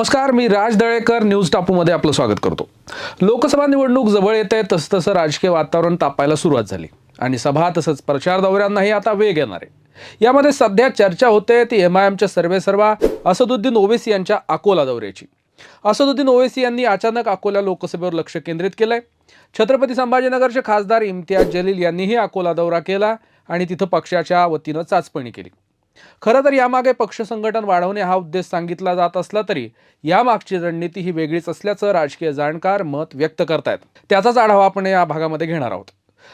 नमस्कार मी राज दळेकर न्यूज टापूमध्ये आपलं स्वागत करतो. लोकसभा निवडणूक जवळ येते तसं तसं राजकीय वातावरण तापायला सुरुवात झाली. आणि सभा तसंच प्रचार दौऱ्यांनाही आता वेग येणार आहे. यामध्ये सध्या चर्चा होते ती एम आय एमच्या सर्वेसर्वा असदुद्दीन ओवेसी यांच्या अकोला दौऱ्याची. असदुद्दीन ओवेसी यांनी अचानक अकोला लोकसभेवर लक्ष केंद्रित केलंय. छत्रपती संभाजीनगरचे खासदार इम्तियाज जलील यांनीही अकोला दौरा केला आणि तिथं पक्षाच्या वतीनं चाचपणी केली. खरं तर यामागे पक्ष संघटन वाढवणे हा उद्देश सांगितला जात असला तरी यामागची रणनीती ही वेगळीच असल्याचं राजकीय जाणकार मत व्यक्त करतायत. त्याचाच आढावा आपण या भागामध्ये घेणार आहोत.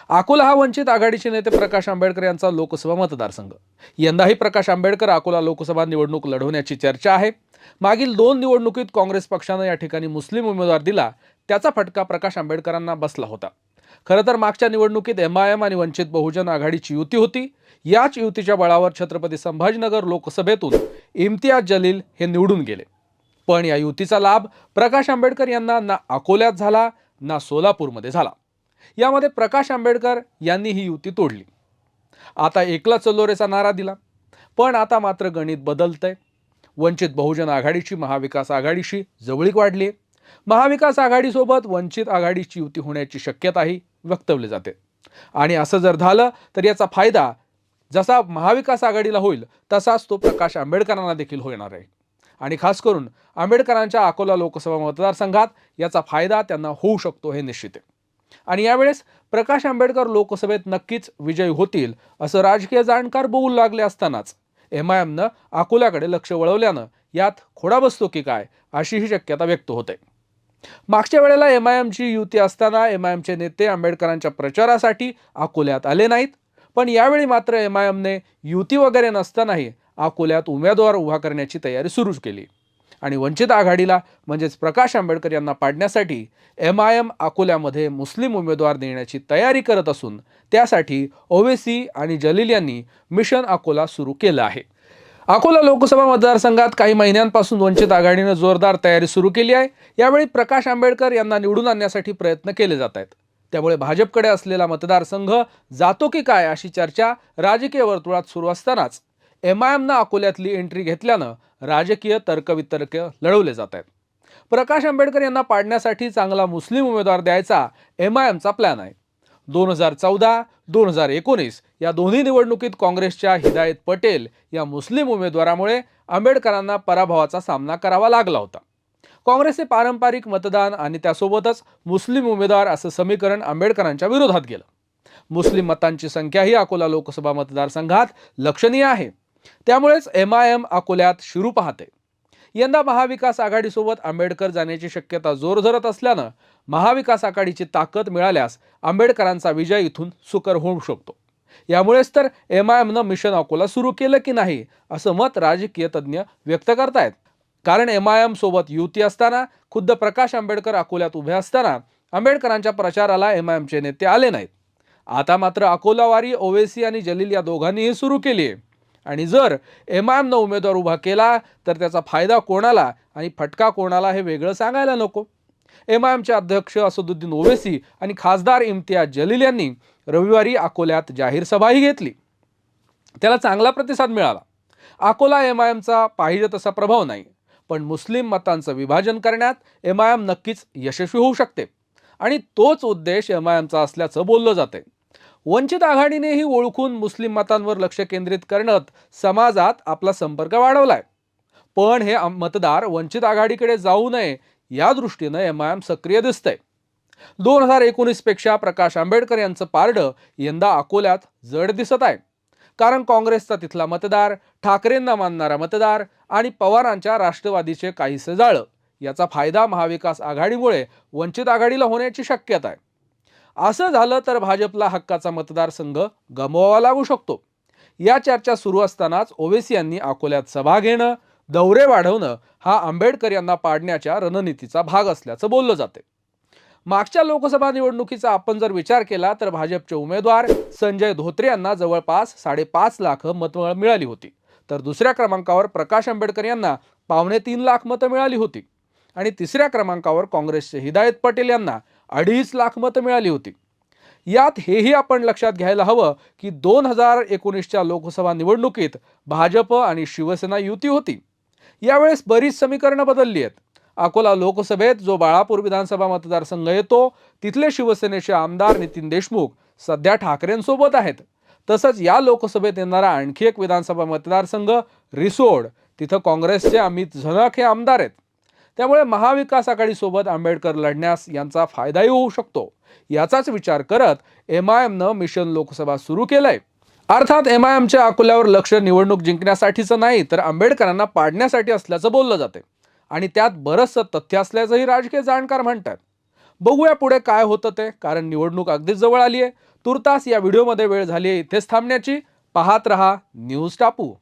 अकोला हा वंचित आघाडीचे नेते प्रकाश आंबेडकर यांचा लोकसभा मतदारसंघ. यंदाही प्रकाश आंबेडकर अकोला लोकसभा निवडणूक लढवण्याची चर्चा आहे. मागील दोन निवडणुकीत काँग्रेस पक्षानं या ठिकाणी मुस्लिम उमेदवार दिला त्याचा फटका प्रकाश आंबेडकरांना बसला होता. खरं तर मागच्या निवडणुकीत एम आय एम आणि वंचित बहुजन आघाडीची युती होती. याच युतीच्या बळावर छत्रपती संभाजीनगर लोकसभेतून इम्तियाज जलील हे निवडून गेले. पण या युतीचा लाभ प्रकाश आंबेडकर यांना ना अकोल्यात झाला ना सोलापूरमध्ये झाला. यामध्ये प्रकाश आंबेडकर यांनी ही युती तोडली. आता एकला चलोरेचा नारा दिला. पण आता मात्र गणित बदलतंय. वंचित बहुजन आघाडीची महाविकास आघाडीशी जवळीक वाढली आहे महाविकास आघाडीसोबत वंचित आघाडीची युती होण्याची शक्यताही वक्तवली जाते. आणि असं जर झालं तर याचा फायदा जसा महाविकास आघाडीला होईल तसाच तो प्रकाश आंबेडकरांना देखील होणार आहे. आणि खास करून आंबेडकरांच्या अकोला लोकसभा मतदारसंघात याचा फायदा त्यांना होऊ शकतो हे निश्चित आहे. आणि यावेळेस प्रकाश आंबेडकर लोकसभेत नक्कीच विजयी होतील असं राजकीय जाणकार बोलू लागले असतानाच एम आय एमनं अकोल्याकडे लक्ष वळवल्यानं यात खोडा बसतो की काय अशीही शक्यता व्यक्त होते. मागच्या वेळेला एम आय एमची युती असताना एम आय एमचे नेते आंबेडकरांच्या प्रचारासाठी अकोल्यात आले नाहीत. पण यावेळी मात्र एम आय एमने युती वगैरे नसतानाही अकोल्यात उमेदवार उभा करण्याची तयारी सुरूच केली. आणि वंचित आघाडीला म्हणजेच प्रकाश आंबेडकर यांना पाडण्यासाठी एम आय एम अकोल्यामध्ये मुस्लिम उमेदवार देण्याची तयारी करत असून त्यासाठी ओवेसी आणि जलील यांनी मिशन अकोला सुरू केलं आहे. अकोला लोकसभा मतदारसंघात काही महिन्यांपासून वंचित आघाडीनं जोरदार तयारी सुरू केली आहे. यावेळी प्रकाश आंबेडकर यांना निवडून आणण्यासाठी प्रयत्न केले जात आहेत. त्यामुळे भाजपकडे असलेला मतदारसंघ जातो की काय अशी चर्चा राजकीय वर्तुळात सुरू असतानाच एम आय एमनं अकोल्यातली एंट्री घेतल्यानं राजकीय तर्कवितर्क लढवले जात आहेत. प्रकाश आंबेडकर यांना पाडण्यासाठी चांगला मुस्लिम उमेदवार द्यायचा एम आय एमचा प्लॅन आहे. दोन हजार चौदा दोन हजार एकोणीस या दोन्ही निवडणुकीत काँग्रेसच्या हिदायत पटेल या मुस्लिम उमेदवारामुळे आंबेडकरांना पराभवाचा सामना करावा लागला होता. काँग्रेसचे पारंपरिक मतदान आणि त्यासोबतच मुस्लिम उमेदवार असं समीकरण आंबेडकरांच्या विरोधात गेलं. मुस्लिम मतांची संख्याही अकोला लोकसभा मतदारसंघात लक्षणीय आहे. त्यामुळेच एम आय एम अकोल्यात शिरू पाहते. यंदा महाविकास आघाडीसोबत आंबेडकर जाण्याची शक्यता जोर धरत असल्यानं महाविकास आघाडीची ताकद मिळाल्यास आंबेडकरांचा विजय इथून सुकर होऊ शकतो. यामुळेच तर एम आय एमनं मिशन अकोला सुरू केलं की नाही असं मत राजकीय तज्ज्ञ व्यक्त करतायत. कारण एम आय एम सोबत युती असताना खुद्द प्रकाश आंबेडकर अकोल्यात उभे असताना आंबेडकरांच्या प्रचाराला एम आय एमचे नेते आले नाहीत. आता मात्र अकोलावारी ओवेसी आणि जलील या दोघांनीही सुरू केली आहे आणि जर एम आय एमनं उमेदवार उभा केला तर त्याचा फायदा कोणाला आणि फटका कोणाला हे वेगळं सांगायला नको. एम आय एमचे अध्यक्ष असदुद्दीन ओवेसी आणि खासदार इम्तियाज जलील यांनी रविवारी अकोल्यात जाहीर सभाही घेतली. त्याला चांगला प्रतिसाद मिळाला. अकोला एम आय एमचा पाहिजे तसा प्रभाव नाही पण मुस्लिम मतांचं विभाजन करण्यात एम आय एम नक्कीच यशस्वी होऊ शकते. आणि तोच उद्देश एम आय एमचा असल्याचं बोललं जाते वंचित आघाडीनेही ओळखून मुस्लिम मतांवर लक्ष केंद्रित करण्यात समाजात आपला संपर्क वाढवलाय. पण हे मतदार वंचित आघाडीकडे जाऊ नये या दृष्टीनं एम आय एम सक्रिय दिसतंय. दोन हजार एकोणीसपेक्षा प्रकाश आंबेडकर यांचं पारडं यंदा अकोल्यात जड दिसत आहे. कारण काँग्रेसचा तिथला मतदार ठाकरेंना मानणारा मतदार आणि पवारांच्या राष्ट्रवादीचे काहीसे जाळं याचा फायदा महाविकास आघाडीमुळे वंचित आघाडीला होण्याची शक्यता आहे. असं झालं तर भाजपला हक्काचा मतदारसंघ गमवावा लागू शकतो. या चर्चा सुरू असतानाच ओवेसी यांनी अकोल्यात सभा घेणं दौरे वाढवणं हा आंबेडकर यांना पाडण्याच्या रणनीतीचा भाग असल्याचं बोललं जाते मागच्या लोकसभा निवडणुकीचा आपण जर विचार केला तर भाजपचे उमेदवार संजय धोत्रे यांना जवळपास साडेपाच लाख मतं मिळाली होती. तर दुसऱ्या क्रमांकावर प्रकाश आंबेडकर यांना पावणे तीन लाख मतं मिळाली होती. आणि तिसऱ्या क्रमांकावर काँग्रेसचे हिदायत पटेल यांना अडीच लाख मतं मिळाली होती. यात हेही आपण लक्षात घ्यायला हवं की दोन हजार एकोणीसच्या लोकसभा निवडणुकीत भाजप आणि शिवसेना युती होती. यावेळेस बरीच समीकरणं बदलली आहेत. अकोला लोकसभेत जो बाळापूर विधानसभा मतदारसंघ येतो तिथले शिवसेनेचे आमदार नितीन देशमुख सध्या ठाकरेंसोबत आहेत. तसंच या लोकसभेत येणारा आणखी एक विधानसभा मतदारसंघ रिसोड तिथं काँग्रेसचे अमित झनक हे आमदार आहेत. त्यामुळे महाविकास आघाडीसोबत आंबेडकर लढण्यास यांचा फायदाही होऊ शकतो. याचाच विचार करत एम आय एमनं मिशन लोकसभा सुरू केलंय. अर्थात एम आय एमच्या अकोल्यावर लक्ष निवडणूक जिंकण्यासाठीचं नाही तर आंबेडकरांना पाडण्यासाठी असल्याचं बोललं जाते आणि त्यात बरंचसं तथ्य असल्याचंही राजकीय जाणकार म्हणतात. बघूया पुढे काय होतं ते कारण निवडणूक अगदीच जवळ आली आहे तुर्तास या व्हिडिओमध्ये वेळ झाली आहे इथेच थांबण्याची. पाहत रहा न्यूज टापू.